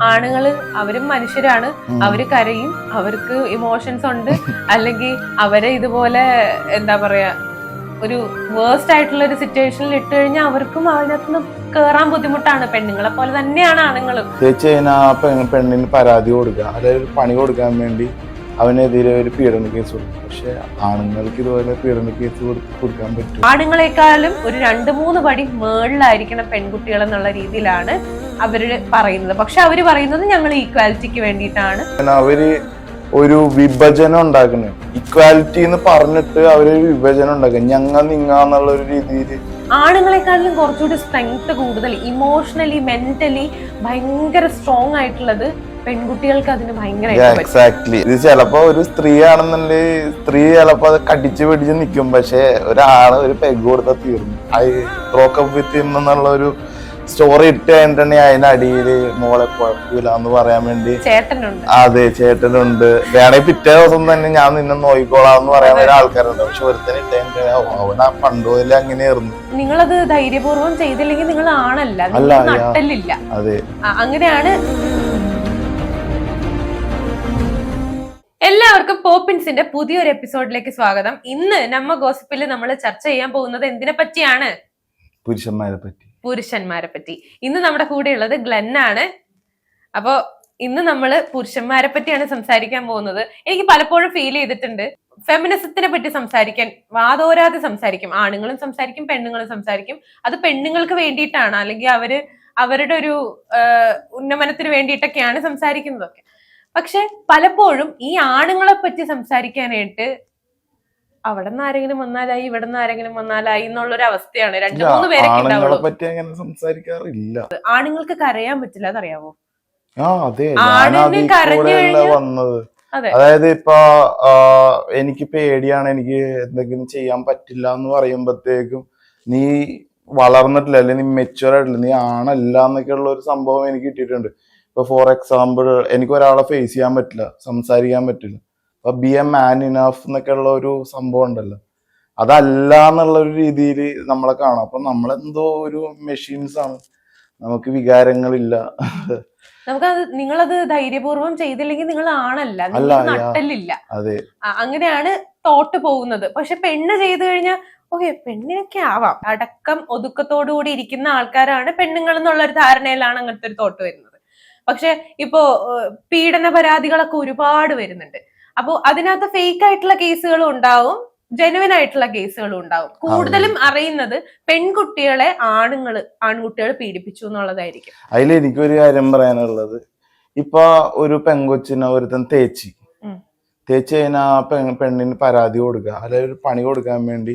ആണുങ്ങൾ അവരും മനുഷ്യരാണ്. അവർ കരയും. അവർക്ക് ഇമോഷൻസ് ഉണ്ട്. അല്ലെങ്കിൽ അവരെ ഇതുപോലെ എന്താ പറയാ ഒരു വേഴ്സ്റ്റ് ആയിട്ടുള്ള ഒരു സിറ്റുവേഷനിൽ ഇട്ട് കഴിഞ്ഞാൽ അവർക്കും അതിനകത്ത് കേറാൻ ബുദ്ധിമുട്ടാണ്. പെണ്ണുങ്ങളെ പോലെ തന്നെയാണ് ആണുങ്ങളും. പെണ്ണിന് പരാതി കൊടുക്കുക. അതായത് പണി കൊടുക്കാൻ വേണ്ടി അവനെതിരെ ഒരു പീഡന കേസ് കൊടുക്കും പക്ഷെ ആണുങ്ങൾക്ക് ഇതുപോലെ പീഡന കേസ് കൊടുത്ത് കൊടുക്കാൻ പറ്റും. ആണുങ്ങളെക്കാളും ഒരു രണ്ട് മൂന്ന് പടി മേളിലായിരിക്കണം പെൺകുട്ടികൾ എന്നുള്ള രീതിയിലാണ് അവർ പറയുന്നത്. പക്ഷെ അവർ പറയുന്നത് ഞങ്ങൾ ഈക്വാലിറ്റിക്ക് വേണ്ടിയിട്ടാണ്. അവർ ഒരു വിഭജനം ഉണ്ടാക്കുന്നത് ഇക്വാലിറ്റി എന്ന് പറഞ്ഞിട്ട് അവരൊരു വിഭജനം ഉണ്ടാക്കുക ഞങ്ങ നിങ്ങ എന്നുള്ള ഒരു രീതിയിൽ ആണുങ്ങളെക്കാളും കുറച്ചുകൂടി സ്ട്രെങ്ത് കൂടുതൽ. ഇമോഷണലി മെന്റലി ഭയങ്കര സ്ട്രോങ് ആയിട്ടുള്ളത് പെൺകുട്ടികൾക്ക് അതിന് എക്സാക്ട്ലി ഇത് ചിലപ്പോ ഒരു സ്ത്രീ ആണെന്നുണ്ടെങ്കിൽ സ്ത്രീ ചിലപ്പോ അത് കടിച്ചു പിടിച്ച് നിൽക്കും പക്ഷെ ഒരാൾ ഒരു പെഗ് കൊടുത്താൽ തീർന്നു. ഐ ബ്രോക്കപ്പ് വിത്ത് ഹിം എന്നുള്ള ഒരു സ്റ്റോറി ഇട്ട് കഴിഞ്ഞിട്ടുണ്ടെങ്കിൽ അടിയിൽ മോളെ കുഴപ്പമില്ല എന്ന് പറയാൻ വേണ്ടി ചേട്ടനുണ്ട്. അതെ ചേട്ടനുണ്ട്. വേണമെങ്കിൽ പിറ്റേ ദിവസം തന്നെ ഞാൻ നിന്നെ നോയിക്കോളാന്ന് എന്ന് പറയാൻ വേണ്ടി ആൾക്കാരുണ്ട്. പക്ഷെ ഒരുത്തനെ ഇട്ട് കഴിഞ്ഞിട്ടുണ്ടെങ്കിൽ അവൻ ആ പണ്ട് മുതലേ അങ്ങനെയായിരുന്നു. നിങ്ങളത് ധൈര്യപൂർവം ചെയ്തില്ലെങ്കിൽ നിങ്ങൾ ആണല്ല അതെ. അങ്ങനെയാണ് എല്ലാവർക്കും പോപ്പിൻസിന്റെ പുതിയൊരു എപ്പിസോഡിലേക്ക് സ്വാഗതം. ഇന്ന് നമ്മ ഗോസിപ്പിൽ നമ്മൾ ചർച്ച ചെയ്യാൻ പോകുന്നത് എന്തിനെ പറ്റിയാണ്? പുരുഷന്മാരെ പറ്റി. പുരുഷന്മാരെ പറ്റി. ഇന്ന് നമ്മുടെ കൂടെ ഉള്ളത് ഗ്ലെൻ ആണ്. അപ്പോ ഇന്ന് നമ്മൾ പുരുഷന്മാരെ പറ്റിയാണ് സംസാരിക്കാൻ പോകുന്നത്. എനിക്ക് പലപ്പോഴും ഫീൽ ചെയ്തിട്ടുണ്ട്. ഫെമിനിസത്തിനെ പറ്റി സംസാരിക്കാൻ വാതോരാതെ സംസാരിക്കും. ആണുങ്ങളും സംസാരിക്കും പെണ്ണുങ്ങളും സംസാരിക്കും. അത് പെണ്ണുങ്ങൾക്ക് വേണ്ടിയിട്ടാണ്. അല്ലെങ്കിൽ അവർ അവരുടെ ഒരു ഉന്നമനത്തിന് വേണ്ടിയിട്ടൊക്കെയാണ് സംസാരിക്കുന്നതൊക്കെ. പക്ഷെ പലപ്പോഴും ഈ ആണുങ്ങളെ പറ്റി സംസാരിക്കാനായിട്ട് അവിടെ നിന്ന് ആരെങ്കിലും വന്നാലായി ഇവിടെ നിന്ന് ആരെങ്കിലും വന്നാലായി എന്നുള്ളൊരു അവസ്ഥയാണ്. രണ്ടു മൂന്ന് പേരെ സംസാരിക്കാറില്ല. ആണുങ്ങൾക്ക് കരയാൻ പറ്റില്ല അതറിയാവോ? ആ അതെ. ആണിന് കരഞ്ഞു വന്നത്. അതായത് ഇപ്പൊ എനിക്ക് പേടിയാണ് എനിക്ക് എന്തെങ്കിലും ചെയ്യാൻ പറ്റില്ല എന്ന് പറയുമ്പോഴത്തേക്കും നീ വളർന്നിട്ടില്ല അല്ലെങ്കിൽ നീ മെച്ചുവർ ആയിട്ടില്ല നീ ആണല്ല എന്നൊക്കെയുള്ള ഒരു സംഭവം എനിക്ക് കിട്ടിയിട്ടുണ്ട്. ഇപ്പൊ ഫോർ എക്സാമ്പിൾ എനിക്ക് ഒരാളെ ഫേസ് ചെയ്യാൻ പറ്റില്ല സംസാരിക്കാൻ പറ്റില്ല. അപ്പൊ ബി എ മാൻ ഇനഫ് എന്നൊക്കെ ഉള്ള ഒരു സംഭവം ഉണ്ടല്ലോ. അതല്ല എന്നുള്ള ഒരു രീതിയിൽ നമ്മളെ കാണാം. അപ്പൊ നമ്മളെന്തോ ഒരു മെഷീൻസ് ആണ്. നമുക്ക് വികാരങ്ങളില്ല. നമുക്കത് നിങ്ങളത് ധൈര്യപൂർവം ചെയ്തില്ലെങ്കിൽ നിങ്ങൾ ആണല്ല. നട്ടലില്ല അതെ. അങ്ങനെയാണ് തോട്ട് പോകുന്നത്. പക്ഷെ പെണ്ണ് ചെയ്തു കഴിഞ്ഞാൽ ഓക്കെ പെണ്ണിനൊക്കെ ആവാം. അടക്കം ഒതുക്കത്തോടുകൂടി ഇരിക്കുന്ന ആൾക്കാരാണ് പെണ്ണുങ്ങൾ എന്നുള്ള ഒരു ധാരണയിലാണ് അങ്ങനത്തെ ഒരു തോട്ട് വരുന്നത്. പക്ഷെ ഇപ്പോ പീഡന പരാതികളൊക്കെ ഒരുപാട് വരുന്നുണ്ട്. അപ്പോ അതിനകത്ത് ഫേക്ക് ആയിട്ടുള്ള കേസുകളും ഉണ്ടാവും ജെനുവിൻ ആയിട്ടുള്ള കേസുകളും ഉണ്ടാവും. കൂടുതലും അറിയുന്നത് പെൺകുട്ടികളെ ആണുങ്ങൾ ആൺകുട്ടികൾ പീഡിപ്പിച്ചു എന്നുള്ളതായിരിക്കും. അതിൽ എനിക്കൊരു കാര്യം പറയാനുള്ളത്. ഇപ്പൊ ഒരു പെങ്കൊച്ചിനെ ഒരുത്തൻ തേച്ചി. തേച്ച് കഴിഞ്ഞാൽ ആ പെ പെണ്ണിന് പരാതി കൊടുക്കുക. അല്ലെങ്കിൽ ഒരു പണി കൊടുക്കാൻ വേണ്ടി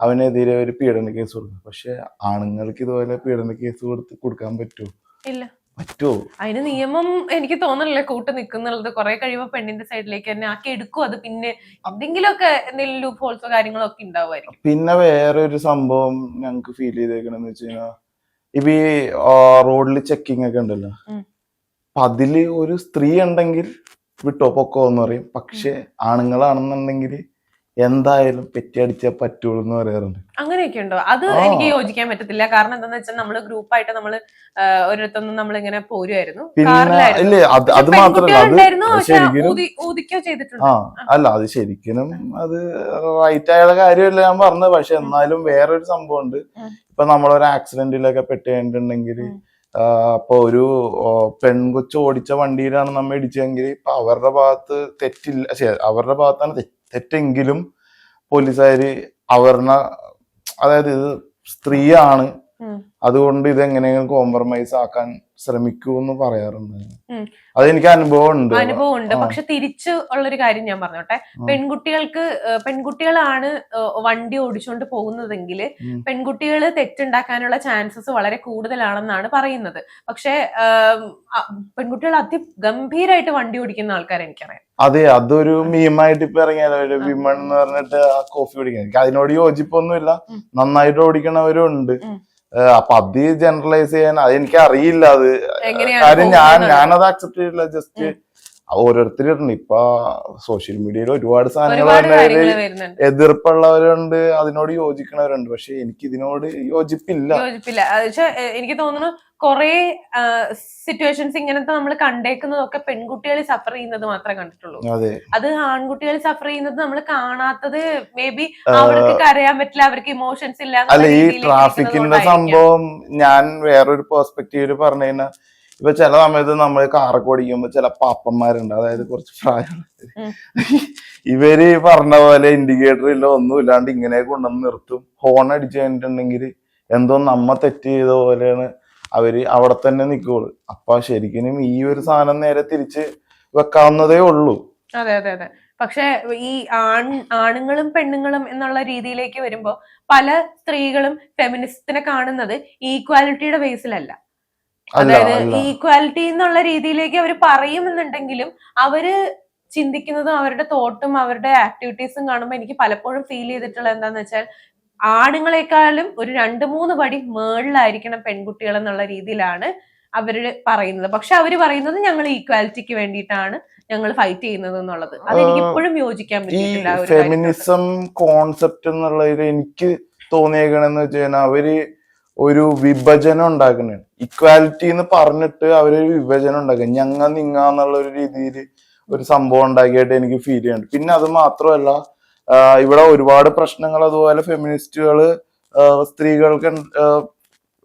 അവനെതിരെ ഒരു പീഡന കേസ് കൊടുക്കുക. പക്ഷെ ആണുങ്ങൾക്ക് ഇതുപോലെ പീഡന കേസ് കൊടുത്ത് കൊടുക്കാൻ പറ്റുമോ? ഇല്ല. പറ്റുമോ അതിന് നിയമം എനിക്ക് തോന്നണില്ല കൂട്ട് നിൽക്കുന്നുള്ളത് കുറെ കഴിയുമ്പോൾ പെണ്ണിന്റെ സൈഡിലേക്ക് തന്നെ ആക്കി എടുക്കും. അത് പിന്നെ എന്തെങ്കിലുമൊക്കെ എന്തെങ്കിലും ലൂപ്പ് ഹോൾസോ കാര്യങ്ങളോ ഒക്കെ ഉണ്ടാവുമായിരിക്കും. പിന്നെ വേറെ ഒരു സംഭവം ഞങ്ങൾക്ക് ഫീൽ ചെയ്തേക്കണെന്ന് വെച്ച് കഴിഞ്ഞാൽ ഇപ്പൊ ഈ റോഡിൽ ചെക്കിംഗ് ഒക്കെ ഉണ്ടല്ലോ. അപ്പൊ അതിൽ ഒരു സ്ത്രീ ഉണ്ടെങ്കിൽ വിട്ടോ പൊക്കോ എന്ന് പറയും. പക്ഷെ ആണുങ്ങളാണെന്നുണ്ടെങ്കിൽ എന്തായാലും പെറ്റിയടിച്ചേ പറ്റുള്ളൂ എന്ന് പറയാറുണ്ട്. അങ്ങനെയൊക്കെ ഉണ്ടോ അത് എനിക്ക് യോജിക്കാൻ പറ്റത്തില്ല. കാരണം എന്താന്ന് വെച്ചാൽ നമ്മൾ ഗ്രൂപ്പായിട്ട് നമ്മൾ ഒരിടത്തൊന്നും നമ്മൾ ഇങ്ങനെ പോരുമായിരുന്നു ഇല്ലേ അത് അത് ആ അല്ല അത് ശരിക്കും അത് റൈറ്റ് ആയ കാര്യമല്ല ഞാൻ പറഞ്ഞത്. പക്ഷെ എന്നാലും വേറൊരു സംഭവം ഉണ്ട്. ഇപ്പൊ നമ്മളൊരു ആക്സിഡന്റിലൊക്കെ പെട്ട് കഴിഞ്ഞിട്ടുണ്ടെങ്കിൽ അപ്പൊ ഒരു പെൺകൊച്ചു ഓടിച്ച വണ്ടിയിലാണ് നമ്മ ഇടിച്ചെങ്കിൽ ഇപ്പൊ അവരുടെ ഭാഗത്ത് തെറ്റില്ല അവരുടെ ഭാഗത്താണ് തെ- തെറ്റെങ്കിലും പോലീസുകാർ അവരുടെ അതായത് ഇത് സ്ത്രീയാണ്. അതുകൊണ്ട് ഇത് എങ്ങനെയെങ്കിലും കോംപ്രമൈസ് ആക്കാൻ ശ്രമിക്കൂ എന്ന് പറയാറുണ്ട്. അതെനിക്ക് അനുഭവം ഉണ്ട് അനുഭവം ഉണ്ട് പക്ഷെ തിരിച്ചു ഉള്ളൊരു കാര്യം ഞാൻ പറഞ്ഞോട്ടെ. പെൺകുട്ടികൾക്ക് പെൺകുട്ടികളാണ് വണ്ടി ഓടിച്ചുകൊണ്ട് പോകുന്നതെങ്കിൽ. പെൺകുട്ടികൾ തെറ്റുണ്ടാക്കാനുള്ള ചാൻസസ് വളരെ കൂടുതലാണെന്നാണ് പറയുന്നത്. പക്ഷെ പെൺകുട്ടികൾ അതി ഗംഭീരായിട്ട് വണ്ടി ഓടിക്കുന്ന ആൾക്കാരെ എനിക്കറിയാം. അതെ അതൊരു മീമായിട്ട് ഇപ്പൊ ഇറങ്ങിയാലോ ഒരു വിമൺ എന്ന് പറഞ്ഞിട്ട് കോഫി എനിക്ക് അതിനോട് യോജിപ്പൊന്നുമില്ല. നന്നായിട്ട് ഓടിക്കണവരും ഉണ്ട്. അപ്പൊ അത് ജനറലൈസ് ചെയ്യാൻ അതെനിക്ക് അറിയില്ല അത്. കാര്യം ഞാൻ? ഞാനത് അക്സെപ്റ്റ് ചെയ്തില്ല ജസ്റ്റ് ഓരോരുത്തരുണ്ട് ഇപ്പൊ സോഷ്യൽ മീഡിയയിൽ ഒരുപാട് സാധനങ്ങൾ എതിർപ്പുള്ളവരുണ്ട് അതിനോട് യോജിക്കണവരുണ്ട് പക്ഷെ എനിക്ക് ഇതിനോട് യോജിപ്പില്ല. യോജിപ്പില്ല. എനിക്ക് തോന്നുന്നു കുറെ സിറ്റുവേഷൻസ് ഇങ്ങനത്തെ നമ്മൾ കണ്ടേക്കുന്നതൊക്കെ പെൺകുട്ടികൾ സഫർ ചെയ്യുന്നത് മാത്രമേ കണ്ടിട്ടുള്ളൂ. അതെ. അത് ആൺകുട്ടികൾ സഫർ ചെയ്യുന്നത് നമ്മൾ കാണാത്തത് മേ ബി അവർക്ക് കരയാൻ പറ്റില്ല അവർക്ക് ഇമോഷൻസ് ഇല്ല അല്ല ഈ ട്രാഫിക്കിന്റെ സംഭവം ഞാൻ വേറൊരു പെർസ്പെക്റ്റീവിൽ പറഞ്ഞു കഴിഞ്ഞാൽ ഇപ്പൊ ചില സമയത്ത് നമ്മൾ കാറൊക്കെ ഓടിക്കുമ്പോ ചില പാപ്പന്മാരുണ്ട്. അതായത് കുറച്ച് പ്രായം. ഇവർ പറഞ്ഞ പോലെ ഇൻഡിക്കേറ്റർ ഇല്ല ഒന്നും ഇല്ലാണ്ട് ഇങ്ങനെ കൊണ്ടുവന്ന് നിർത്തും. ഹോൺ അടിച്ചു കഴിഞ്ഞിട്ടുണ്ടെങ്കിൽ എന്തോ നമ്മ തെറ്റ് ചെയ്ത പോലെയാണ് അവർ അവിടെ തന്നെ നിൽക്കുള്ളൂ അപ്പൊ ശരിക്കും ഈ ഒരു സാധനം നേരെ തിരിച്ച് വെക്കാവുന്നതേ ഉള്ളൂ. അതെ അതെ അതെ. പക്ഷെ ഈ ആൺ ആണുങ്ങളും പെണ്ണുങ്ങളും എന്നുള്ള രീതിയിലേക്ക് വരുമ്പോ പല സ്ത്രീകളും ഫെമിനിസ്റ്റിനെ കാണുന്നത് ഈക്വാലിറ്റിയുടെ ബേസിലല്ല അതായത് ഈക്വാലിറ്റി എന്നുള്ള രീതിയിലേക്ക് അവർ പറയുമെന്നുണ്ടെങ്കിലും അവർ ചിന്തിക്കുന്നതും അവരുടെ തോട്ടും അവരുടെ ആക്ടിവിറ്റീസും കാണുമ്പോൾ എനിക്ക് പലപ്പോഴും ഫീൽ ചെയ്തിട്ടുള്ള എന്താന്ന് വെച്ചാൽ ആണുങ്ങളെക്കാളും ഒരു രണ്ട് മൂന്ന് പടി മേളിലായിരിക്കണം പെൺകുട്ടികൾ എന്നുള്ള രീതിയിലാണ് അവർ പറയുന്നത്. പക്ഷെ അവർ പറയുന്നത് ഞങ്ങൾ ഈക്വാലിറ്റിക്ക് വേണ്ടിയിട്ടാണ് ഞങ്ങൾ ഫൈറ്റ് ചെയ്യുന്നത് എന്നുള്ളത്. ഇപ്പോഴും യോജിക്കാൻ പറ്റിയിട്ടില്ല ഫെമിനിസം കോൺസെപ്റ്റ് എന്നുള്ളതിൽ എനിക്ക് തോന്നിയേക്കണെന്ന് വെച്ച് കഴിഞ്ഞാൽ അവർ ഒരു വിഭജനം ഉണ്ടാക്കണേ ഇക്വാലിറ്റി എന്ന് പറഞ്ഞിട്ട് അവരൊരു വിഭജനം ഉണ്ടാക്കുക ഞങ്ങ നിങ്ങ എന്നുള്ള ഒരു രീതിയിൽ ഒരു സംഭവം ഉണ്ടാക്കിയായിട്ട് എനിക്ക് ഫീൽ ചെയ്യുന്നുണ്ട്. പിന്നെ അത് മാത്രമല്ല ഇവിടെ ഒരുപാട് പ്രശ്നങ്ങൾ അതുപോലെ ഫെമിനിസ്റ്റുകൾ സ്ത്രീകൾക്ക്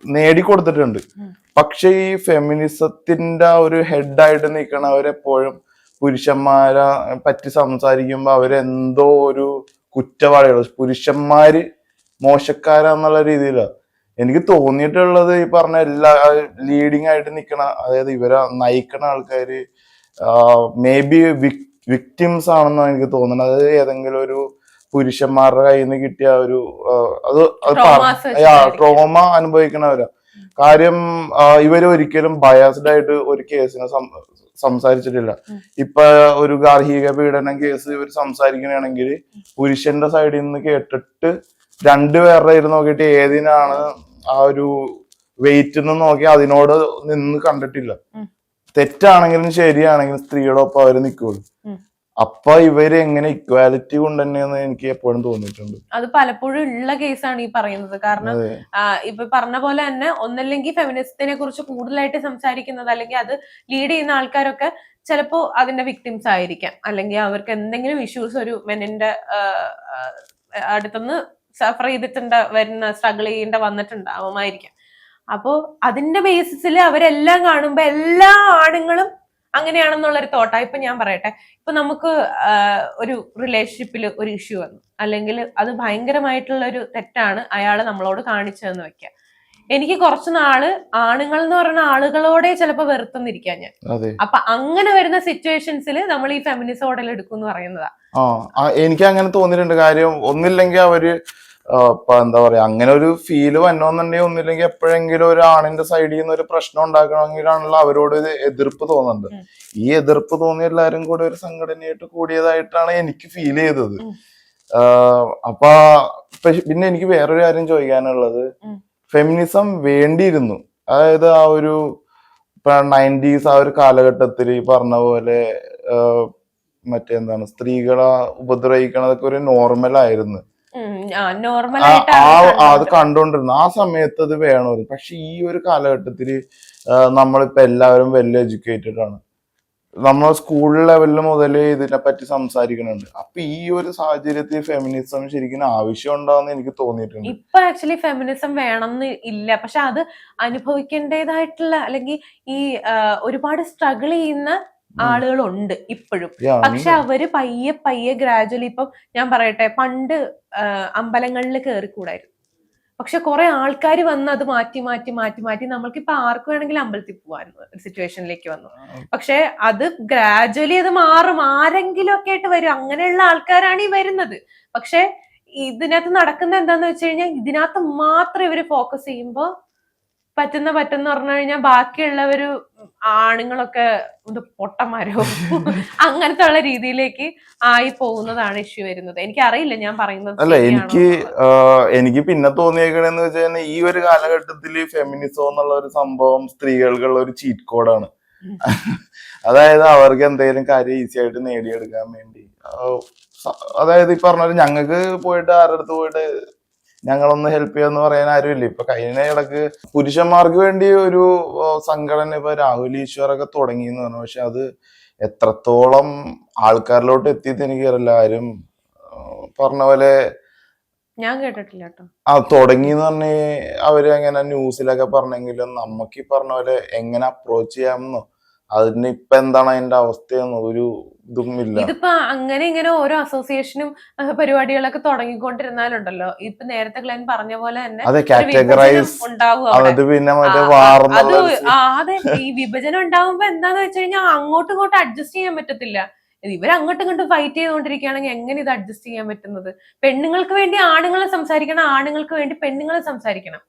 നേടിക്കൊടുത്തിട്ടുണ്ട്. പക്ഷെ ഈ ഫെമിനിസത്തിന്റെ ഒരു ഹെഡായിട്ട് നിൽക്കണവരെപ്പോഴും പുരുഷന്മാരെ പറ്റി സംസാരിക്കുമ്പോൾ അവരെന്തോ ഒരു കുറ്റവാളികൾ പുരുഷന്മാര് മോശക്കാരാന്നുള്ള രീതിയിലാണ് എനിക്ക് തോന്നിയിട്ടുള്ളത് ഈ പറഞ്ഞ എല്ലാ ലീഡിങ് ആയിട്ട് നിൽക്കണ അതായത് ഇവരെ നയിക്കണ ആൾക്കാർ മേ ബി വിക്ടിംസ് ആണെന്നാണ് എനിക്ക് തോന്നുന്നത് അതായത് ഏതെങ്കിലും ഒരു പുരുഷന്മാരുടെ കയ്യിൽ നിന്ന് കിട്ടിയ ഒരു അത് അത് ട്രോമ അനുഭവിക്കണവരാ. കാര്യം ഇവർ ഇവർ ഒരിക്കലും ബയാസ്ഡ് ആയിട്ട് ഒരു കേസിനെ സംസാരിച്ചിട്ടില്ല. ഇപ്പൊ ഒരു ഗാർഹിക പീഡനം കേസ് ഇവർ സംസാരിക്കണമെങ്കിൽ പുരുഷന്റെ സൈഡിൽ നിന്ന് കേട്ടിട്ട് രണ്ടുപേരുടെ ഇരുന്ന് നോക്കിയിട്ട് ഏതിനാണ് ആ ഒരു വെയിറ്റ് ഒന്നും നോക്കി അതിനോട് നിന്ന് കണ്ടിട്ടില്ല. തെറ്റാണെങ്കിലും ശരിയാണെങ്കിലും സ്ത്രീയുടെ ഒപ്പം അവർ നിൽക്കുള്ളൂ. അപ്പൊ ഇവർ എങ്ങനെ ഇക്വാലിറ്റി കൊണ്ട് തന്നെയെന്ന് എനിക്ക് എപ്പോഴും തോന്നിയിട്ടുണ്ട്. അത് പലപ്പോഴും ഉള്ള കേസാണ് ഈ പറയുന്നത്. കാരണം ഇപ്പൊ പറഞ്ഞ പോലെ തന്നെ ഒന്നല്ലെങ്കിൽ ഫെമിനിസത്തിനെ കുറിച്ച് കൂടുതലായിട്ട് സംസാരിക്കുന്നത് അല്ലെങ്കിൽ അത് ലീഡ് ചെയ്യുന്ന ആൾക്കാരൊക്കെ ചിലപ്പോ അതിന്റെ വിക്ടിംസ് ആയിരിക്കാം. അല്ലെങ്കിൽ അവർക്ക് എന്തെങ്കിലും ഇഷ്യൂസ് ഒരു മെനിന്റെ അടുത്തുനിന്ന് സഫർ ചെയ്തിട്ടുണ്ട് വരുന്ന സ്ട്രഗിൾ ചെയ്യേണ്ട വന്നിട്ടുണ്ടാവുമായിരിക്കാം. അപ്പോ അതിന്റെ ബേസിസിൽ അവരെല്ലാം കാണുമ്പോ എല്ലാ ആണുങ്ങളും അങ്ങനെയാണെന്നുള്ളൊരു തോട്ടാ ഇപ്പൊ ഞാൻ പറയട്ടെ ഇപ്പൊ നമുക്ക് ഒരു റിലേഷൻഷിപ്പിൽ ഒരു ഇഷ്യൂ വന്നു. അല്ലെങ്കിൽ അത് ഭയങ്കരമായിട്ടുള്ള ഒരു തെറ്റാണ് അയാൾ നമ്മളോട് കാണിച്ചതെന്ന് വെക്കാം. എനിക്ക് കുറച്ച് നാൾ ആണുങ്ങൾ എന്ന് പറയുന്ന ആളുകളോടെ ചിലപ്പോ വെറുത്തുന്നിരിക്കാൻ ഞാൻ. അപ്പൊ അങ്ങനെ വരുന്ന സിറ്റുവേഷൻസിൽ നമ്മൾ ഈ ഫെമിനിസം ഓടൽ എടുക്കും എന്ന് പറയുന്നതാ എനിക്ക് അങ്ങനെ തോന്നിയിട്ടുണ്ട് കാര്യം. ഒന്നില്ലെങ്കിൽ അവർ എന്താ പറയാ അങ്ങനെ ഒരു ഫീൽ വന്നോന്നുണ്ടെങ്കിൽ ഒന്നില്ലെങ്കിൽ എപ്പോഴെങ്കിലും ഒരു ആണിന്റെ സൈഡിൽ നിന്ന് ഒരു പ്രശ്നം ഉണ്ടാക്കണമെങ്കിലാണല്ലോ അവരോട് ഒരു എതിർപ്പ് തോന്നുന്നത് ഈ എതിർപ്പ് തോന്നിയ എല്ലാരും കൂടെ ഒരു സംഘടനയായിട്ട് കൂടിയതായിട്ടാണ് എനിക്ക് ഫീൽ ചെയ്തത്. അപ്പൊ പിന്നെ എനിക്ക് വേറൊരു കാര്യം ചോദിക്കാനുള്ളത്. ഫെമിനിസം വേണ്ടിയിരുന്നു. അതായത് ആ ഒരു നയന്റീസ് ആ ഒരു കാലഘട്ടത്തിൽ ഈ പറഞ്ഞ പോലെ മറ്റേന്താണ് സ്ത്രീകളെ ഉപദ്രവിക്കണതൊക്കെ ഒരു നോർമൽ ആയിരുന്നു. അത് കണ്ടോണ്ടിരുന്നു. ആ സമയത്ത് അത് വേണമായിരുന്നു. പക്ഷെ ഈ ഒരു കാലഘട്ടത്തിൽ നമ്മളിപ്പോ എല്ലാവരും വെൽ എഡ്യൂക്കേറ്റഡ് ആണ്. നമ്മൾ സ്കൂൾ ലെവലിൽ മുതൽ ഇതിനെ പറ്റി സംസാരിക്കുന്നുണ്ട് അപ്പൊ ഈ ഒരു സാഹചര്യത്തിൽ ഫെമിനിസം ശരിക്കും ആവശ്യം ഉണ്ടാവുന്ന എനിക്ക് തോന്നിയിട്ടുണ്ട്. ഇപ്പൊ ആക്ച്വലി ഫെമിനിസം വേണമെന്ന് ഇല്ല. പക്ഷെ അത് അനുഭവിക്കേണ്ടതായിട്ടുള്ള അല്ലെങ്കിൽ ഈ ഒരുപാട് സ്ട്രഗിൾ ചെയ്യുന്ന ആളുകളുണ്ട് ഇപ്പോഴും. പക്ഷെ അവർ പയ്യെ പയ്യെ ഗ്രാജുവലി ഇപ്പം ഞാൻ പറയട്ടെ പണ്ട് അമ്പലങ്ങളിൽ അമ്പലങ്ങളിൽ കയറിക്കൂടായിരുന്നു പക്ഷെ കുറെ ആൾക്കാർ വന്ന് അത് മാറ്റി മാറ്റി മാറ്റി മാറ്റി നമ്മൾക്ക് ഇപ്പൊ ആർക്ക് വേണമെങ്കിലും അമ്പലത്തിൽ പോകാമായിരുന്നു ഒരു സിറ്റുവേഷനിലേക്ക് വന്നു. പക്ഷെ അത് ഗ്രാജുവലി അത് മാറും. ആരെങ്കിലും ഒക്കെ ആയിട്ട് വരും. അങ്ങനെയുള്ള ആൾക്കാരാണ് ഈ വരുന്നത്. പക്ഷെ ഇതിനകത്ത് നടക്കുന്ന എന്താന്ന് വെച്ച് കഴിഞ്ഞാൽ ഇതിനകത്ത് മാത്രം ഇവർ ഫോക്കസ് ചെയ്യുമ്പോ പറ്റുന്ന പറ്റുന്ന പറഞ്ഞു കഴിഞ്ഞാൽ ബാക്കിയുള്ളവര് ആണുങ്ങളൊക്കെ ഇത് പൊട്ടന്മാരോ? അങ്ങനത്തെ ഉള്ള രീതിയിലേക്ക് ആയി പോകുന്നതാണ് ഇഷ്യൂ വരുന്നത്. എനിക്ക് അറിയില്ല ഞാൻ പറയുന്നത് അല്ല എനിക്ക് എനിക്ക് പിന്നെ തോന്നിയേക്കണെന്ന് വെച്ചാൽ കഴിഞ്ഞാൽ ഈ ഒരു കാലഘട്ടത്തിൽ ഫെമിനിസം എന്നുള്ള ഒരു സംഭവം സ്ത്രീകൾക്കുള്ള ഒരു ചീറ്റ് കോഡാണ്. അതായത് അവർക്ക് എന്തെങ്കിലും കാര്യം ഈസി ആയിട്ട് നേടിയെടുക്കാൻ വേണ്ടി. അതായത് ഈ പറഞ്ഞ ഞങ്ങൾക്ക് പോയിട്ട് ആരുടെ അടുത്ത് പോയിട്ട് ഞങ്ങളൊന്ന് ഹെൽപ്പ് ചെയ്യാന്ന് പറയാൻ ആരുമില്ല. ഇപ്പൊ കഴിഞ്ഞ ഇടയ്ക്ക് പുരുഷന്മാർക്ക് വേണ്ടി ഒരു സംഘടന ഇപ്പൊ രാഹുൽ ഈശ്വറൊക്കെ തുടങ്ങി എന്ന് പറഞ്ഞു. പക്ഷെ അത് എത്രത്തോളം ആൾക്കാരിലോട്ട് എത്തിയെന്ന് എനിക്കറിയില്ല. ആരും ആ, പറഞ്ഞ പോലെ ഞാൻ കേട്ടിട്ടില്ല കേട്ടോ. ആ തുടങ്ങി എന്ന് പറഞ്ഞ് അവർ അങ്ങനെ ന്യൂസിലൊക്കെ പറഞ്ഞെങ്കിലും നമുക്ക് ഈ പറഞ്ഞ പോലെ എങ്ങനെ അപ്രോച്ച് ചെയ്യാമെന്നോ അതിന് ഇപ്പൊ എന്താണ് അതിന്റെ അവസ്ഥയെന്നോ ഒരു ഇതിപ്പോ അങ്ങനെ ഇങ്ങനെ ഓരോ അസോസിയേഷനും പരിപാടികളൊക്കെ തുടങ്ങിക്കൊണ്ടിരുന്നാലുണ്ടല്ലോ. ഇപ്പൊ നേരത്തെ ഗ്ലെൻ പറഞ്ഞ പോലെ തന്നെ അതെ ഒരു വിഭജനം കാറ്റഗറൈസ് ഉണ്ടാവും അത് പിന്നെ അതെ ഈ വിഭജനം ഉണ്ടാവുമ്പോ എന്താന്ന് വെച്ച് കഴിഞ്ഞാൽ അങ്ങോട്ടും ഇങ്ങോട്ടും അഡ്ജസ്റ്റ് ചെയ്യാൻ പറ്റത്തില്ല. ഇവരങ്ങോട്ടും ഇങ്ങോട്ടും ഫൈറ്റ് ചെയ്തുകൊണ്ടിരിക്കുകയാണെങ്കിൽ എങ്ങനെ ഇത് അഡ്ജസ്റ്റ് ചെയ്യാൻ പറ്റുന്നത്? പെണ്ണുങ്ങൾക്ക് വേണ്ടി ആണുങ്ങളെ സംസാരിക്കണം ആണുങ്ങൾക്ക് വേണ്ടി പെണ്ണുങ്ങളെ സംസാരിക്കണം.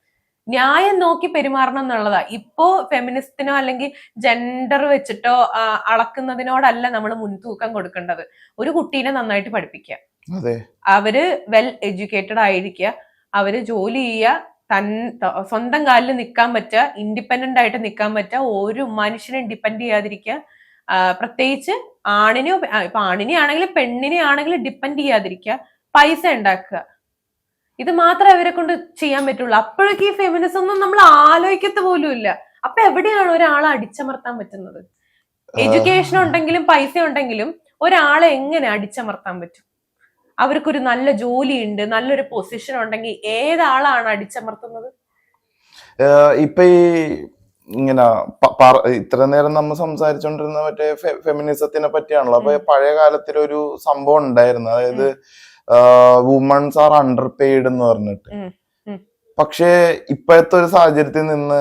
ന്യായം നോക്കി പെരുമാറണം എന്നുള്ളതാ. ഇപ്പോ ഫെമിനിസ്റ്റിനോ അല്ലെങ്കിൽ ജെൻഡർ വെച്ചിട്ടോ അളക്കുന്നതിനോടല്ല നമ്മൾ മുൻതൂക്കം കൊടുക്കേണ്ടത്. ഒരു കുട്ടീനെ നന്നായിട്ട് പഠിപ്പിക്കുക. അവർ വെൽ എഡ്യൂക്കേറ്റഡ് ആയിരിക്കുക. അവർ ജോലി ചെയ്യുക. തൻ സ്വന്തം കാലിൽ നിൽക്കാൻ പറ്റുക. ഇൻഡിപെൻഡന്റ് ആയിട്ട് നിൽക്കാൻ പറ്റുക. ഒരു മനുഷ്യനെ ഡിപ്പെൻഡ് ചെയ്യാതിരിക്കുക. പ്രത്യേകിച്ച് ആണിനെയോ ഇപ്പൊ ആണിനെ ആണെങ്കിലും പെണ്ണിനെ ആണെങ്കിലും ഡിപ്പെൻഡ് ചെയ്യാതിരിക്കുക. പൈസ ഉണ്ടാക്കുക. ഇത് മാത്രമേ അവരെ കൊണ്ട് ചെയ്യാൻ പറ്റുള്ളൂ. അപ്പോഴൊക്കെ ഈ ഫെമിനിസം ഒന്നും നമ്മൾ ആലോചിക്കത്ത് പോലും ഇല്ല. അപ്പൊ എവിടെയാണ് ഒരാളെ അടിച്ചമർത്താൻ പറ്റുന്നത്? എഡ്യൂക്കേഷൻ ഉണ്ടെങ്കിലും പൈസ ഉണ്ടെങ്കിലും ഒരാളെ എങ്ങനെ അടിച്ചമർത്താൻ പറ്റും? അവർക്കൊരു നല്ല ജോലി ഉണ്ട് നല്ലൊരു പൊസിഷൻ ഉണ്ടെങ്കിൽ ഏതാളാണ് അടിച്ചമർത്തുന്നത്? ഇപ്പൊ ഈ ഇങ്ങനെ ഇത്ര നേരം നമ്മൾ സംസാരിച്ചോണ്ടിരുന്ന മറ്റേ ഫെമിനിസത്തിനെ പറ്റിയാണല്ലോ. അപ്പൊ പഴയ കാലത്തിലൊരു സംഭവം ഉണ്ടായിരുന്നു. അതായത് വുമൺസ് ആർ അണ്ടർ പെയ്ഡ് എന്ന് പറഞ്ഞിട്ട്. പക്ഷേ ഇപ്പോഴത്തെ ഒരു സാഹചര്യത്തിൽ നിന്ന്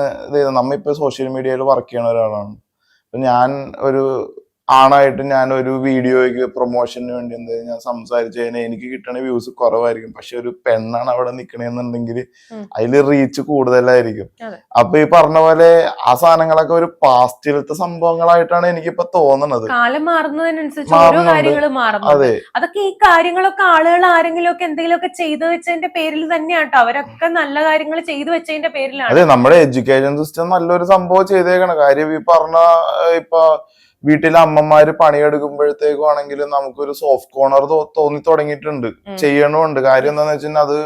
നമ്മ ഇപ്പൊ സോഷ്യൽ മീഡിയയിൽ വർക്ക് ചെയ്യുന്ന ഒരാളാണ് ഞാൻ ഒരു ആണായിട്ട് ഞാൻ ഒരു വീഡിയോയ്ക്ക് പ്രൊമോഷന് വേണ്ടി എന്ത് ഞാൻ സംസാരിച്ചു കഴിഞ്ഞാൽ എനിക്ക് കിട്ടണ വ്യൂസ് കുറവായിരിക്കും. പക്ഷെ ഒരു പെണ്ണാണ് അവിടെ നിക്കണെന്നുണ്ടെങ്കിൽ. അതിൽ റീച്ച് കൂടുതലായിരിക്കും. അപ്പൊ ഈ പറഞ്ഞ പോലെ ആ സാധനങ്ങളൊക്കെ ഒരു പാസ്റ്റിലത്തെ സംഭവങ്ങളായിട്ടാണ് എനിക്കിപ്പോ തോന്നണത്. കാലം മാറുന്നതിനനുസരിച്ച് ഓരോ. കാര്യങ്ങൾ അതൊക്കെ ഈ കാര്യങ്ങളൊക്കെ ആളുകൾ ആരെങ്കിലും ഒക്കെ എന്തെങ്കിലുമൊക്കെ ചെയ്തു വെച്ചതിന്റെ പേരിൽ തന്നെയാട്ടോ അവരൊക്കെ നല്ല കാര്യങ്ങൾ ചെയ്തു വെച്ചതിന്റെ പേരിലാണ്. അതെ നമ്മുടെ എഡ്യൂക്കേഷൻ സിസ്റ്റം നല്ലൊരു സംഭവം ചെയ്തേക്കണം. കാര്യം ഈ പറഞ്ഞ ഇപ്പൊ വീട്ടിലെ അമ്മമാര് പണിയെടുക്കുമ്പോഴത്തേക്കും ആണെങ്കിലും നമുക്കൊരു സോഫ്റ്റ് കോർണർ തോന്നി തുടങ്ങിയിട്ടുണ്ട്. ചെയ്യണമുണ്ട് കാര്യം എന്താന്ന് വെച്ചാൽ അത്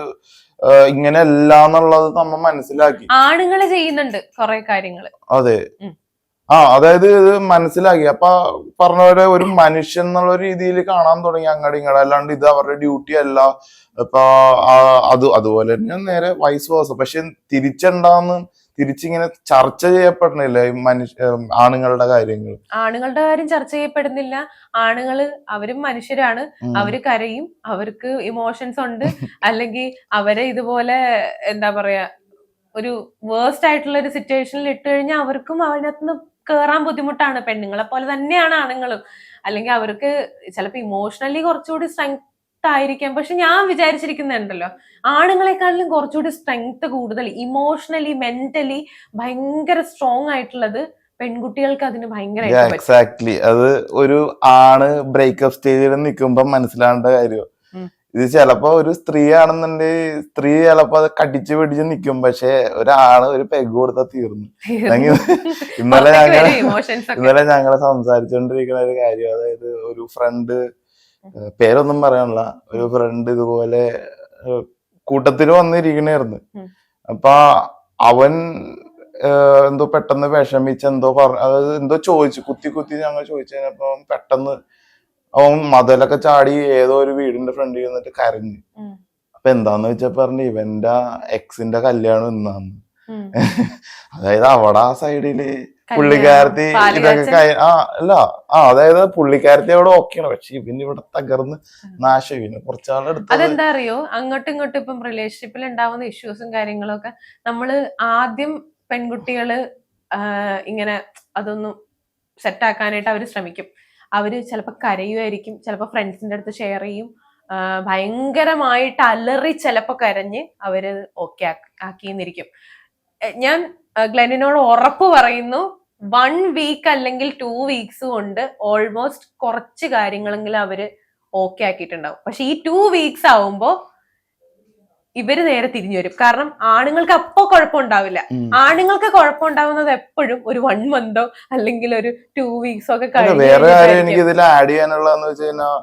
ഇങ്ങനെ അല്ല എന്നുള്ളത് നമ്മ മനസ്സിലാക്കി. ആണുങ്ങൾ ചെയ്യുന്നുണ്ട് കുറെ കാര്യങ്ങൾ അതെ. ആ അതായത് ഇത് മനസ്സിലാക്കി. അപ്പൊ പറഞ്ഞ പോലെ ഒരു മനുഷ്യൻ എന്നുള്ള രീതിയിൽ കാണാൻ തുടങ്ങി അങ്ങോട്ട് ഇങ്ങോട്ട് അല്ലാണ്ട് ഇത് അവരുടെ ഡ്യൂട്ടി അല്ല. ഇപ്പൊ അത് അതുപോലെ തന്നെ നേരെ വൈസ് വേഴ്സ പക്ഷെ തിരിച്ചുണ്ടാന്ന് തിരിച്ചിങ്ങനെ ചർച്ച ചെയ്യപ്പെടുന്നില്ല ഈ മനുഷ്യ ആണുങ്ങളുടെ കാര്യങ്ങൾ. ആണുങ്ങളുടെ കാര്യം ചർച്ച ചെയ്യപ്പെടുന്നില്ല. ആണുങ്ങൾ അവരും മനുഷ്യരാണ്. അവർ കരയും. അവർക്ക് ഇമോഷൻസ് ഉണ്ട്. അല്ലെങ്കിൽ അവരെ ഇതുപോലെ എന്താ പറയാ ഒരു വേഴ്സ്റ്റ് ആയിട്ടുള്ള ഒരു സിറ്റുവേഷനിൽ ഇട്ട് കഴിഞ്ഞാൽ അവർക്കും അതിനകത്ത് നിന്ന് കേറാൻ ബുദ്ധിമുട്ടാണ്. പെണ്ണുങ്ങളെ പോലെ തന്നെയാണ് ആണുങ്ങളും. അല്ലെങ്കിൽ അവർക്ക് ചിലപ്പോൾ ഇമോഷണലി കുറച്ചുകൂടി സ്ട്രെങ്ത് ആയിരിക്കാം. പക്ഷെ ഞാൻ വിചാരിച്ചിരിക്കുന്നുണ്ടല്ലോ ആണുങ്ങളെക്കാളിലും കുറച്ചുകൂടി സ്ട്രെങ്ത് കൂടുതൽ ഇമോഷണലി മെന്റലി ഭയങ്കര സ്ട്രോങ് ആയിട്ടുള്ളത് പെൺകുട്ടികൾക്ക് അതിന് പറ്റും. എക്സാക്ട്ലി അത് ഒരു ആണ് ബ്രേക്കപ്പ് സ്റ്റേജിൽ നിൽക്കുമ്പോ മനസ്സിലാവേണ്ട കാര്യം. ഇത് ചിലപ്പോ ഒരു സ്ത്രീ ആണെന്നുണ്ടെങ്കിൽ സ്ത്രീ ചിലപ്പോ അത് കടിച്ചു പിടിച്ച് നിൽക്കും പക്ഷെ ഒരാണ് ഒരു പെഗ് കൊടുത്താൽ തീർന്നു. ഇന്നലെ ഞങ്ങൾ ഇന്നലെ ഞങ്ങൾ സംസാരിച്ചോണ്ടിരിക്കുന്ന ഒരു കാര്യം അതായത് ഒരു ഫ്രണ്ട് പേരൊന്നും പറയാനുള്ള ഒരു ഫ്രണ്ട് ഇതുപോലെ കൂട്ടത്തിൽ വന്നിരിക്കണായിരുന്നു. അപ്പൊ അവൻ എന്തോ പെട്ടെന്ന് വിഷമിച്ച് എന്തോ പറഞ്ഞു അതായത് എന്തോ ചോദിച്ചു കുത്തി കുത്തി ഞങ്ങൾ ചോദിച്ചപ്പോ പെട്ടെന്ന് അവൻ മതിലൊക്കെ ചാടി ഏതോ ഒരു വീടിന്റെ ഫ്രണ്ടിൽ നിന്നിട്ട് കരഞ്ഞു. അപ്പൊ എന്താന്ന് വെച്ചാ പറഞ്ഞു ഇവന്റെ എക്സിന്റെ കല്യാണം ഇന്നാന്ന്. അതായത് അവിടെ ആ സൈഡിൽ പുള്ളിക്കാരത്തി ഇതൊക്കെ ആ അല്ല ആ അതായത് പുള്ളിക്കാരത്തി അവിടെ ഓക്കെയാണ്. പക്ഷെ പിന്നെ ഇവിടെ തകർന്ന് നാശം ഇവന് കുറച്ചാളെടുത്തത് അതെന്താ അറിയോ? അങ്ങോട്ടും ഇങ്ങോട്ടും ഇപ്പം റിലേഷൻഷിപ്പിൽ ഉണ്ടാവുന്ന ഇഷ്യൂസും കാര്യങ്ങളൊക്കെ നമ്മൾ ആദ്യം പെൺകുട്ടികൾ ഇങ്ങനെ അതൊന്നും സെറ്റാക്കാനായിട്ട് അവർ ശ്രമിക്കും. അവർ ചിലപ്പോൾ കരയുമായിരിക്കും ചിലപ്പോൾ ഫ്രണ്ട്സിന്റെ അടുത്ത് ഷെയർ ചെയ്യും. ഭയങ്കരമായിട്ട് അലറി ചിലപ്പോൾ കരഞ്ഞ് അവർ ഓക്കെ ആക്കിന്നിരിക്കും. ഞാൻ ഗ്ലെനിനോട് ഉറപ്പ് പറയുന്നു വൺ വീക്ക് അല്ലെങ്കിൽ ടു വീക്സ് കൊണ്ട് ഓൾമോസ്റ്റ് കുറച്ച് കാര്യങ്ങളെങ്കിലും അവർ ഓക്കെ ആക്കിയിട്ടുണ്ടാവും. പക്ഷെ ഈ ടു വീക്സ് ആവുമ്പോ ഇവർ നേരെ തിരിഞ്ഞു വരും. കാരണം ആണുങ്ങൾക്ക് അപ്പോ കുഴപ്പമുണ്ടാവില്ല. ആണുങ്ങൾക്ക് കുഴപ്പമുണ്ടാവുന്നത് എപ്പോഴും ഒരു വൺ മന്തോ അല്ലെങ്കിൽ ഒരു ടു വീക്സോ ഒക്കെ കഴിഞ്ഞു വേറെ കാര്യം. എനിക്ക് ഇതിൽ ആഡ് ചെയ്യാനുള്ളതെന്ന് വെച്ച് കഴിഞ്ഞാൽ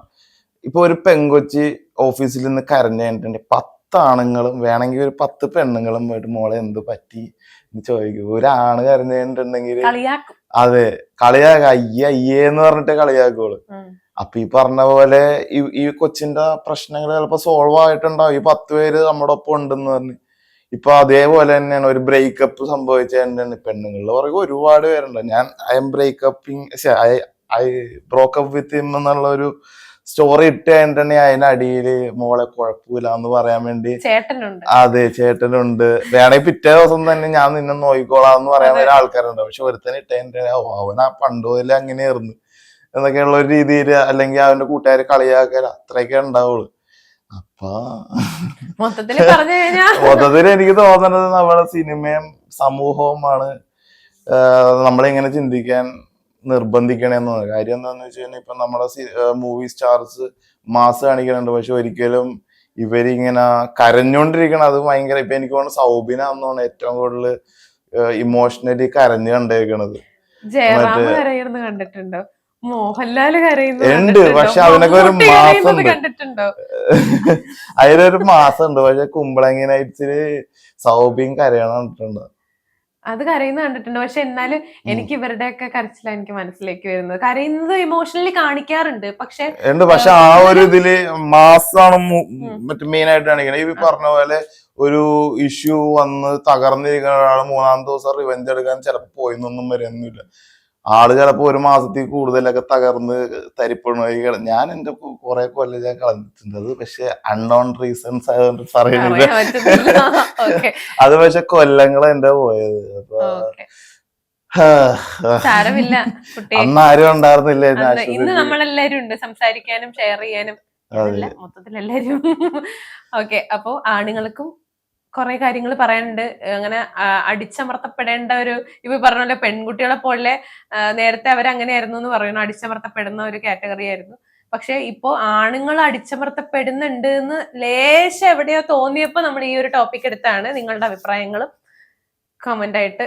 ഇപ്പൊ ഒരു പെങ്കൊച്ചി ഓഫീസിൽ നിന്ന് കരഞ്ഞു കഴിഞ്ഞിട്ടുണ്ടെങ്കിൽ പത്ത് ആണുങ്ങളും വേണമെങ്കിൽ ഒരു പത്ത് പെണ്ണുങ്ങളും പോയിട്ട് മോളെ എന്ത് പറ്റി? ചോദിക്കും. ഒരാണ് കരഞ്ഞിട്ടുണ്ടെങ്കിൽ അതെ കളിയാക്ക. അയ്യേ അയ്യേ എന്ന് പറഞ്ഞിട്ട് കളിയാക്കുള്ളൂ ഉം. അപ്പൊ ഈ പറഞ്ഞ പോലെ ഈ ഈ കൊച്ചിന്റെ പ്രശ്നങ്ങൾ ചിലപ്പോ സോൾവ് ആയിട്ടുണ്ടാവും. ഈ പത്ത് പേര് നമ്മുടെ ഒപ്പം ഉണ്ടെന്ന് പറഞ്ഞ്. ഇപ്പൊ അതേപോലെ തന്നെയാണ് ഒരു ബ്രേക്കപ്പ് സംഭവിച്ച തന്നെയാണ്. പെണ്ണുങ്ങളുടെ പുറകെ ഒരുപാട് പേരുണ്ട്. ഞാൻ I'm breakupping I broke up with him എന്നുള്ള ഒരു സ്റ്റോറി ഇട്ട് കഴിഞ്ഞിട്ടുണ്ടെങ്കിൽ അടിയിൽ മോളെ കുഴപ്പമില്ല എന്ന് പറയാൻ വേണ്ടി. ചേട്ടനുണ്ട്. അതെ ചേട്ടനുണ്ട്. വേണമെങ്കിൽ പിറ്റേ ദിവസം തന്നെ ഞാൻ നിന്നെ നോക്കിക്കോളാം എന്ന് പറയാൻ വരെ ആൾക്കാരുണ്ട്. പക്ഷെ ഒരുത്തൻ ഇട്ടതിന്റെ ഓ അവൻ ആ പണ്ട് മുതലേ അങ്ങനെയായിരുന്നു. എന്നൊക്കെയുള്ള ഒരു രീതിയിൽ അല്ലെങ്കിൽ അവന്റെ കൂട്ടുകാർ കളിയാക്കൽ അത്രയൊക്കെ ഉണ്ടാവുള്ളൂ. അപ്പൊ. കഴിഞ്ഞാ. മൊത്തത്തിൽ എനിക്ക് തോന്നുന്നത് നമ്മുടെ സിനിമയും സമൂഹവുമാണ് നമ്മളിങ്ങനെ ചിന്തിക്കാൻ നിർബന്ധിക്കണേന്ന് കാര്യം എന്താന്ന് വെച്ച് കഴിഞ്ഞാൽ ഇപ്പൊ നമ്മുടെ മൂവി സ്റ്റാർസ് മാസ് കാണിക്കുന്നുണ്ട് പക്ഷെ ഒരിക്കലും ഇവരിങ്ങനെ കരഞ്ഞോണ്ടിരിക്കണം അത് ഭയങ്കര ഇപ്പൊ എനിക്ക് തോന്നുന്നു സൗബിന എന്നാണ് ഏറ്റവും കൂടുതൽ ഇമോഷണലി കരഞ്ഞു കണ്ടേക്കണത്. കണ്ടിട്ടുണ്ടോ? മോഹൻലാൽ ഉണ്ട്? പക്ഷെ അവനൊക്കെ ഒരു മാസം കണ്ടിട്ടുണ്ടോ? അതിലൊരു മാസം ഉണ്ട്. പക്ഷെ കുമ്പളങ്ങി നൈറ്റ്സിൽ സൗബിയും കരയണം കണ്ടിട്ടുണ്ട്. അത് കരയുന്നത് കണ്ടിട്ടുണ്ട്. പക്ഷെ എന്നാലും എനിക്ക് ഇവരുടെയൊക്കെ കരച്ചിലാണ് എനിക്ക് മനസ്സിലേക്ക് വരുന്നത്. കരയുന്നത് ഇമോഷണലി കാണിക്കാറുണ്ട്. പക്ഷെ ഉണ്ട് പക്ഷെ ആ ഒരു ഇതിൽ മാസാണ് മറ്റു മെയിൻ ആയിട്ട് കാണിക്കുന്നത് ഈ പറഞ്ഞ പോലെ ഒരു ഇഷ്യൂ വന്ന് തകർന്നിരിക്കുന്ന ഒരാൾ മൂന്നാം ദിവസം റിവെഞ്ച് എടുക്കാൻ ചിലപ്പോ പോയിന്നൊന്നും വരുന്നില്ല ആൾ ചിലപ്പോ ഒരു മാസത്തിൽ കൂടുതലൊക്കെ തകർന്ന് തരിപ്പണമായി ഞാൻ എന്റെ കുറെ കൊല്ലം ഞാൻ കളഞ്ഞിട്ടുണ്ട്. പക്ഷെ അൺനോൺ റീസൺസ് ആയതുകൊണ്ട് പറയുന്നില്ല ഓക്കെ അത് പക്ഷെ കൊല്ലങ്ങൾ എന്റെ പോയത്. അപ്പൊ അന്നാരും സാരമില്ല. കുട്ടി അന്ന് ആരും ഉണ്ടായിരുന്നില്ല ഇന്ന് നമ്മളെല്ലാരും ഉണ്ട്. സംസാരിക്കാനും ഷെയർ ചെയ്യാനും. മൊത്തത്തിൽ എല്ലാരും ഓക്കെ അപ്പോ ആണുങ്ങൾക്കും കുറെ കാര്യങ്ങൾ പറയാനുണ്ട്. അങ്ങനെ അടിച്ചമർത്തപ്പെടേണ്ട ഒരു ഇപ്പൊ പറഞ്ഞ പോലെ പെൺകുട്ടികളെ പോലെ നേരത്തെ അവരങ്ങനെയായിരുന്നു എന്ന് പറയുന്നു. അടിച്ചമർത്തപ്പെടുന്ന ഒരു കാറ്റഗറി ആയിരുന്നു. പക്ഷെ ഇപ്പോ ആണുങ്ങൾ അടിച്ചമർത്തപ്പെടുന്നുണ്ട് എന്ന് ലേശം എവിടെയോ തോന്നിയപ്പോ നമ്മൾ ഈ ഒരു ടോപ്പിക് എടുത്താണ് നിങ്ങളുടെ അഭിപ്രായങ്ങളും കമന്റ് ആയിട്ട്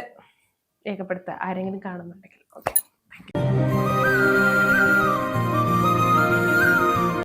രേഖപ്പെടുത്തുക. ആരെങ്കിലും കാണുന്നുണ്ടെങ്കിൽ. ഓക്കെ